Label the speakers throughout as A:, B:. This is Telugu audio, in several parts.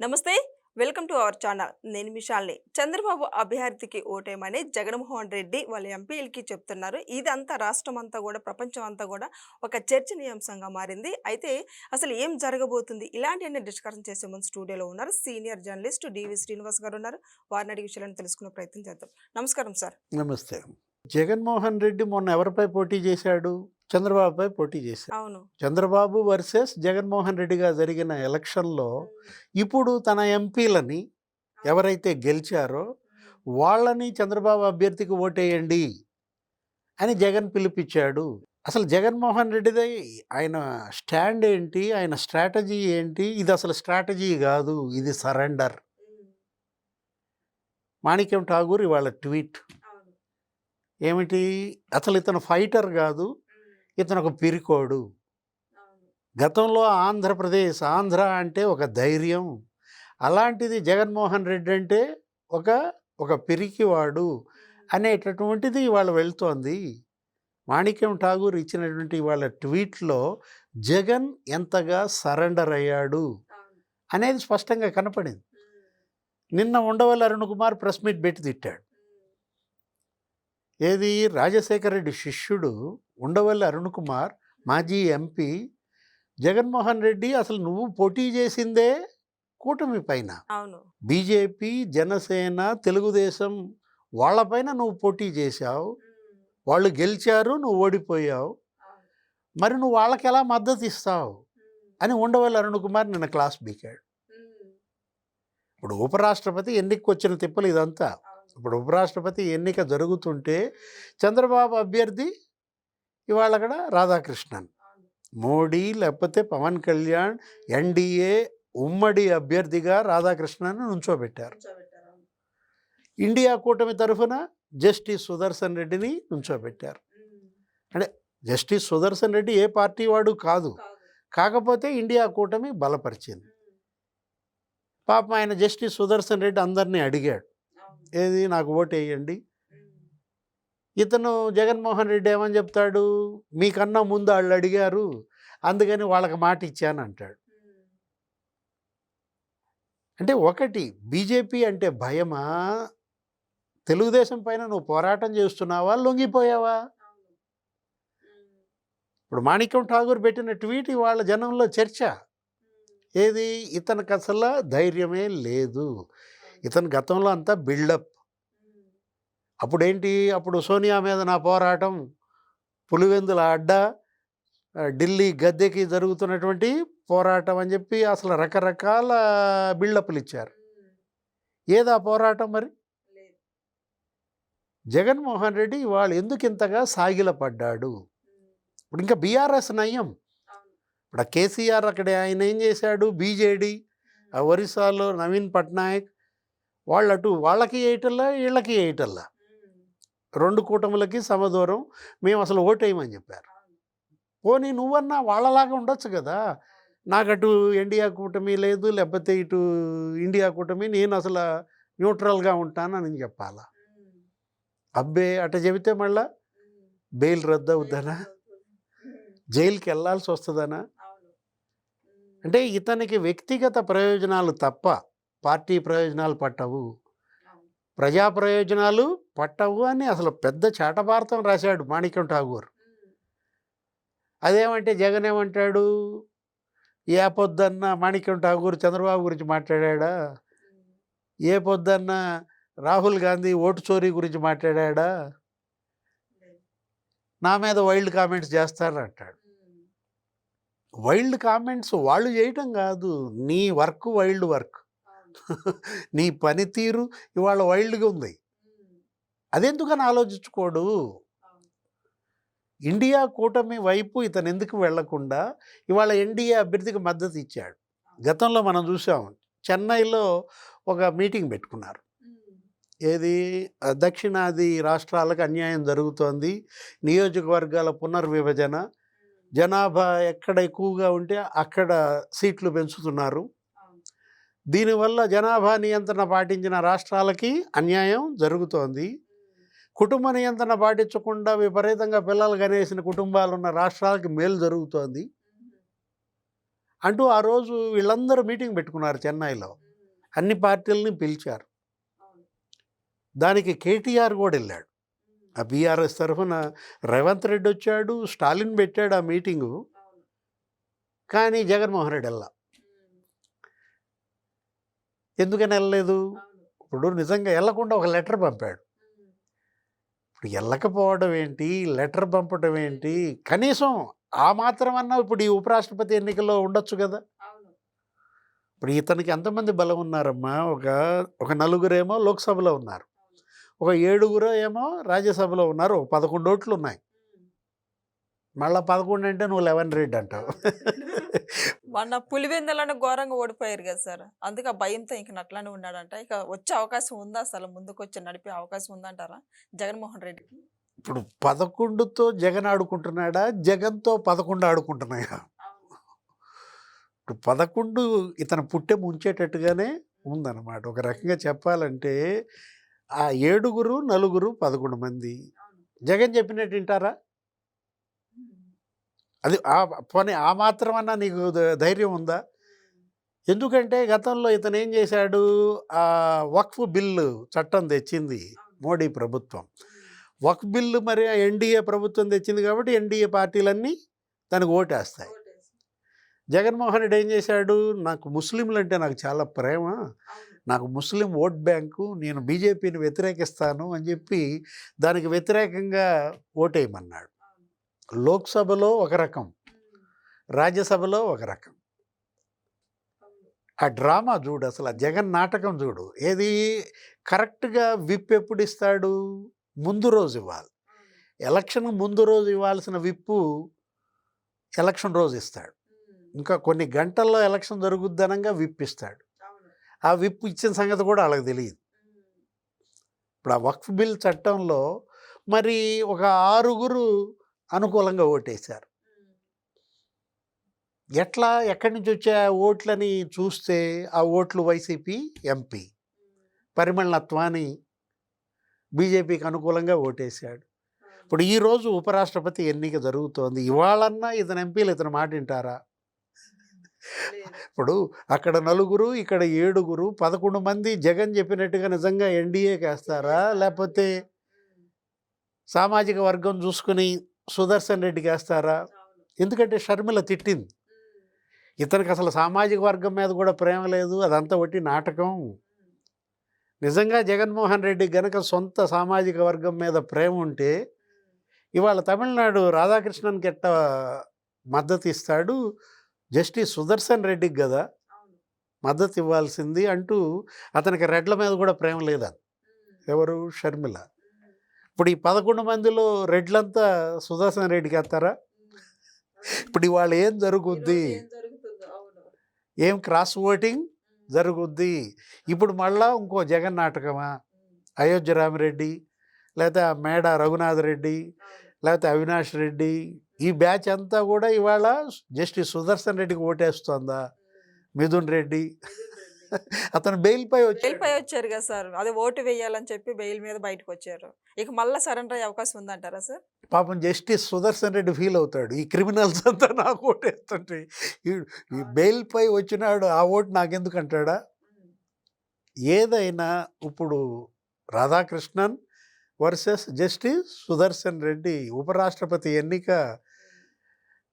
A: నమస్తే వెల్కమ్ టు అవర్ ఛానల్. నేను మిషాల్ని చంద్రబాబు అభ్యర్థికి ఓటేమని జగన్మోహన్ రెడ్డి వాళ్ళ ఎంపీలకి చెప్తున్నారు. ఇదంతా రాష్ట్రం అంతా కూడా ప్రపంచం అంతా కూడా ఒక చర్చనీయాంశంగా మారింది. అయితే అసలు ఏం జరగబోతుంది? ఇలాంటివన్నీ డిస్కషన్ చేసే ముందు స్టూడియోలో ఉన్నారు సీనియర్ జర్నలిస్ట్ డివి శ్రీనివాస్ గారు ఉన్నారు. వారిని అడిగి విషయాలను తెలుసుకునే ప్రయత్నం చేద్దాం. నమస్కారం సార్.
B: నమస్తే. జగన్మోహన్ రెడ్డి మొన్న ఎవరిపై పోటీ చేశాడు? చంద్రబాబుపై పోటీ చేశాడు.
A: అవును.
B: చంద్రబాబు వర్సెస్ జగన్మోహన్ రెడ్డిగా జరిగిన ఎలక్షన్లో ఇప్పుడు తన ఎంపీలని ఎవరైతే గెలిచారో వాళ్ళని చంద్రబాబు అభ్యర్థికి ఓటేయండి అని జగన్ పిలిపించాడు. అసలు జగన్మోహన్ రెడ్డిది ఆయన స్టాండ్ ఏంటి? ఆయన స్ట్రాటజీ ఏంటి? ఇది అసలు స్ట్రాటజీ కాదు. ఇది సరెండర్. మాణిక్యం ఠాగూర్ ఇవాళ ట్వీట్. ఏమిటి? అసలు ఇతను ఫైటర్ కాదు. ఇతను ఒక పిరికోడు. గతంలో ఆంధ్రప్రదేశ్ ఆంధ్ర అంటే ఒక ధైర్యం. అలాంటిది జగన్మోహన్ రెడ్డి అంటే ఒక ఒక పిరికివాడు అనేటటువంటిది ఇవాళ వెళ్తోంది. మాణిక్యం ఠాగూర్ ఇచ్చినటువంటి వాళ్ళ ట్వీట్లో జగన్ ఎంతగా సరెండర్ అయ్యాడు అనేది స్పష్టంగా కనపడింది. నిన్న ఉండవల్లి అరుణ్ కుమార్ ప్రెస్ మీట్ పెట్టి తిట్టాడు. ఏది? రాజశేఖర రెడ్డి శిష్యుడు ఉండవల్లి అరుణ్ కుమార్ మాజీ ఎంపీ జగన్మోహన్ రెడ్డి అసలు నువ్వు పోటీ చేసిందే కూటమి పైన. బీజేపీ జనసేన తెలుగుదేశం వాళ్ళపైన నువ్వు పోటీ చేశావు. వాళ్ళు గెలిచారు నువ్వు ఓడిపోయావు. మరి నువ్వు వాళ్ళకి ఎలా మద్దతు ఇస్తావు? అని ఉండవల్లి అరుణ్ కుమార్ నిన్న క్లాస్ బీకాడు. ఇప్పుడు ఉపరాష్ట్రపతి ఎన్నికకు వచ్చిన తిప్పలు ఇదంతా. ఇప్పుడు ఉపరాష్ట్రపతి ఎన్నిక జరుగుతుంటే చంద్రబాబు అభ్యర్థి ఇవాళ అక్కడ రాధాకృష్ణన్. మోడీ లేకపోతే పవన్ కళ్యాణ్ ఎన్డీఏ ఉమ్మడి అభ్యర్థిగా రాధాకృష్ణన్ నుంచోబెట్టారు. ఇండియా కూటమి తరఫున జస్టిస్ సుదర్శన్ రెడ్డిని నుంచోబెట్టారు. జస్టిస్ సుదర్శన్ రెడ్డి ఏ పార్టీ వాడు కాదు. కాకపోతే ఇండియా కూటమి బలపరిచింది. పాపం ఆయన జస్టిస్ సుదర్శన్ రెడ్డి అందరినీ అడిగాడు. ఏది? నాకు ఓటు వేయండి. ఇతను జగన్మోహన్ రెడ్డి ఏమని చెప్తాడు? మీకన్నా ముందు వాళ్ళు అడిగారు. అందుకని వాళ్ళకి మాట ఇచ్చాను అంటాడు. అంటే ఒకటి బీజేపీ అంటే భయమా? తెలుగుదేశం పైన నువ్వు పోరాటం చేస్తున్నావా? లొంగిపోయావా? ఇప్పుడు మాణిక్యం ఠాగూర్ పెట్టిన ట్వీట్ వాళ్ళ జనంలో చర్చ. ఏది? ఇతనికి అసలు ధైర్యమే లేదు. ఇతని గతంలో అంతా బిల్డప్. అప్పుడేంటి? అప్పుడు సోనియా మీద నా పోరాటం పులివెందుల అడ్డ ఢిల్లీ గద్దెకి జరుగుతున్నటువంటి పోరాటం అని చెప్పి అసలు రకరకాల బిల్డప్లు ఇచ్చారు ఏదా పోరాటం మరి? జగన్మోహన్ రెడ్డి వాళ్ళు ఎందుకు ఇంతగా సాగిలపడ్డాడు ఇప్పుడు ఇంకా బీఆర్ఎస్ నయం ఇప్పుడు కేసీఆర్ అక్కడ ఆయన ఏం చేశాడు? బీజేడీ ఆ ఒరిస్సాలో నవీన్ పట్నాయక్ వాళ్ళు అటు వాళ్ళకి వేయటల్లా వీళ్ళకి వేయటల్లా రెండు కూటములకి సమదూరం. మేము అసలు ఓటేయమని చెప్పారు. పోనీ నువ్వన్నా వాళ్ళలాగా ఉండొచ్చు కదా. నాకు అటు ఇండియా కూటమి లేదు లేకపోతే ఇటు ఇండియా కూటమి నేను అసలు న్యూట్రల్గా ఉంటానని చెప్పాలా? అబ్బే అట చెబితే మళ్ళా బెయిల్ రద్దు అవుద్దనా జైలుకి వెళ్ళాల్సి వస్తుందనా అంటే ఇతనికి వ్యక్తిగత ప్రయోజనాలు తప్ప పార్టీ ప్రయోజనాలు పట్టవు. ప్రజా ప్రయోజనాలు పట్టవు అని అసలు పెద్ద చాటభారతం రాశాడు మాణిక్యం ఠాగూర్. అదేమంటే జగన్ ఏమంటాడు? ఏ పొద్దన్న మాణిక్యం ఠాగూర్ చంద్రబాబు గురించి మాట్లాడా ఏ పొద్దన్న రాహుల్ గాంధీ ఓటు చోరీ గురించి మాట్లాడా నా మీద వైల్డ్ కామెంట్స్ చేస్తారు అంటాడు. వైల్డ్ కామెంట్స్ వాళ్ళు చేయటం కాదు. నీ వర్క్ వైల్డ్ వర్క్. నీ పనితీరు ఇవాళ వైల్డ్గా ఉంది. అదెందుకని ఆలోచించుకోడు? ఇండియా కూటమి వైపు ఇతను ఎందుకు వెళ్ళకుండా ఇవాళ ఎన్డీఏ అభ్యర్థికి మద్దతు ఇచ్చాడు. గతంలో మనం చూసాం చెన్నైలో ఒక మీటింగ్ పెట్టుకున్నారు. ఏది? దక్షిణాది రాష్ట్రాలకు అన్యాయం జరుగుతోంది నియోజకవర్గాల పునర్విభజన జనాభా ఎక్కడ ఎక్కువగా ఉంటే అక్కడ సీట్లు పెంచుతున్నారు. దీనివల్ల జనాభా నియంత్రణ పాటించిన రాష్ట్రాలకి అన్యాయం జరుగుతోంది. కుటుంబ నియంత్రణ పాటించకుండా విపరీతంగా పిల్లలు కనేసిన కుటుంబాలు ఉన్న రాష్ట్రాలకి మేలు జరుగుతోంది. అంటూ ఆ రోజు వీళ్ళందరూ మీటింగ్ పెట్టుకున్నారు చెన్నైలో. అన్ని పార్టీలని పిలిచారు. దానికి కేటీఆర్ కూడా వెళ్ళాడు. ఆ బీఆర్ఎస్ తరఫున రేవంత్ రెడ్డి వచ్చాడు స్టాలిన్ పెట్టాడు ఆ మీటింగు. కానీ జగన్మోహన్ రెడ్డి వెళ్ళా ఎందుకని వెళ్ళలేదు ఇప్పుడు నిజంగా వెళ్ళకుండా ఒక లెటర్ పంపాడు. ఇప్పుడు వెళ్ళకపోవడం ఏంటి? లెటర్ పంపడం ఏంటి? కనీసం ఆ మాత్రం అన్నా ఇప్పుడు ఈ ఉపరాష్ట్రపతి ఎన్నికల్లో ఉండొచ్చు కదా. ఇప్పుడు ఇతనికి ఎంతమంది బలం ఉన్నారమ్మా? ఒక ఒక నలుగురేమో లోక్సభలో ఉన్నారు. ఒక ఏడుగురు ఏమో రాజ్యసభలో ఉన్నారు. ఒక పదకొండు ఓట్లు ఉన్నాయి. మళ్ళీ పదకొండు అంటే నువ్వు లెవెన్ రెడ్డి అంటావు.
A: మొన్న పులివెందులను ఘోరంగా ఓడిపోయారు కదా సార్. అందుకే ఆ భయంతో ఇంక అట్లానే ఉన్నాడంట. ఇక వచ్చే అవకాశం ఉందా అసలు? ముందుకు వచ్చి నడిపే అవకాశం ఉందంటారా జగన్మోహన్ రెడ్డికి?
B: ఇప్పుడు పదకొండుతో జగన్ ఆడుకుంటున్నాడా? జగన్తో పదకొండు ఆడుకుంటున్నాయా? ఇప్పుడు పదకొండు ఇతను పుట్టె ముంచేటట్టుగానే ఉందన్నమాట. ఒక రకంగా చెప్పాలంటే ఆ ఏడుగురు నలుగురు పదకొండు మంది. జగన్ చెప్పినట్టు వింటారా? అది ఆ పోనీ ఆ మాత్రమన్నా నీకు ధైర్యం ఉందా? ఎందుకంటే గతంలో ఇతను ఏం చేశాడు? ఆ వక్ఫ్ బిల్లు చట్టం తెచ్చింది మోడీ ప్రభుత్వం. వక్ఫ్ బిల్లు మరి ఎన్డీఏ ప్రభుత్వం తెచ్చింది కాబట్టి ఎన్డీఏ పార్టీలన్నీ దానికి ఓటేస్తాయి. జగన్మోహన్ రెడ్డి ఏం చేశాడు? నాకు ముస్లింలు అంటే నాకు చాలా ప్రేమ. నాకు ముస్లిం ఓట్ బ్యాంకు నేను బీజేపీని వ్యతిరేకిస్తాను అని చెప్పి దానికి వ్యతిరేకంగా ఓటేయమన్నాడు. లోక్సభలో ఒక రకం రాజ్యసభలో ఒక రకం. ఆ డ్రామా చూడు అసలు ఆ జగన్ నాటకం చూడు. ఏది కరెక్ట్గా విప్ ఎప్పుడు ఇస్తాడు? ముందు రోజు ఇవ్వాలి. ఎలక్షన్ ముందు రోజు ఇవ్వాల్సిన విప్పు ఎలక్షన్ రోజు ఇస్తాడు. ఇంకా కొన్ని గంటల్లో ఎలక్షన్ జరుగుద్దనంగా విప్ ఇస్తాడు. ఆ విప్ ఇచ్చిన సంగతి కూడా వాళ్ళకి తెలియదు. ఇప్పుడు ఆ వక్ఫ్ బిల్ చట్టంలో మరి ఒక ఆరుగురు అనుకూలంగా ఓటేశారు. ఎట్లా ఎక్కడి నుంచి వచ్చే ఓట్లని చూస్తే ఆ ఓట్లు వైసీపీ ఎంపీ పరిమళ నత్వాని బీజేపీకి అనుకూలంగా ఓటేశాడు. ఇప్పుడు ఈరోజు ఉపరాష్ట్రపతి ఎన్నిక జరుగుతోంది. ఇవాళన్నా ఇతను ఎంపీలు ఇతను మాట వింటారా? ఇప్పుడు అక్కడ నలుగురు ఇక్కడ ఏడుగురు పదకొండు మంది జగన్ చెప్పినట్టుగా నిజంగా ఎన్డీఏకి వేస్తారా లేకపోతే సామాజిక వర్గం చూసుకుని సుదర్శన్ రెడ్డికి వేస్తారా ఎందుకంటే షర్మిల తిట్టింది. ఇతనికి అసలు సామాజిక వర్గం మీద కూడా ప్రేమ లేదు అదంతా ఒకటి నాటకం. నిజంగా జగన్మోహన్ రెడ్డి గనక సొంత సామాజిక వర్గం మీద ప్రేమ ఉంటే ఇవాళ తమిళనాడు రాధాకృష్ణన్కి ఎట్ట మద్దతు ఇస్తాడు? జస్టిస్ సుదర్శన్ రెడ్డికి కదా మద్దతు ఇవ్వాల్సింది అంటూ అతనికి రెడ్ల మీద కూడా ప్రేమ లేదా? ఎవరు? షర్మిల. ఇప్పుడు ఈ పదకొండు మందిలో రెడ్లంతా సుదర్శన్ రెడ్డికి వేస్తారా? ఇప్పుడు ఇవాళ ఏం జరుగుద్ది? ఏం క్రాస్ ఓటింగ్ జరుగుద్ది? ఇప్పుడు మళ్ళా ఇంకో జగన్ నాటకమా? అయోధ్య రామిరెడ్డి లేకపోతే ఆ మేడ రఘునాథ్ రెడ్డి లేకపోతే అవినాష్ రెడ్డి ఈ బ్యాచ్ అంతా కూడా ఇవాళ జస్టిస్ సుదర్శన్ రెడ్డికి ఓటేస్తోందా? మిథున్ రెడ్డి. అతను బెయిల్పై వచ్చి
A: బెయిల్పై వచ్చారు కదా సార్. అదే ఓటు వేయాలని చెప్పి బెయిల్ మీద బయటకు వచ్చారు. ఇక మళ్ళీ సరెండర్ అయ్యే అవకాశం ఉందంటారా సార్?
B: పాపం జస్టిస్ సుదర్శన్ రెడ్డి ఫీల్ అవుతాడు. ఈ క్రిమినల్స్ అంతా నాకు ఓటేస్తుంటే ఈ- ఈ బెయిల్పై వచ్చినాడు ఆ ఓటు నాకెందుకు అంటాడా? ఏదైనా ఇప్పుడు రాధాకృష్ణన్ వర్సెస్ జస్టిస్ సుదర్శన్ రెడ్డి ఉపరాష్ట్రపతి ఎన్నిక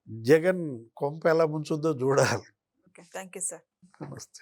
B: జగన్ కొంప ఎలా ముంచుద్దో చూడాలి.
A: ఓకే. Thank you sir.
B: నమస్తే.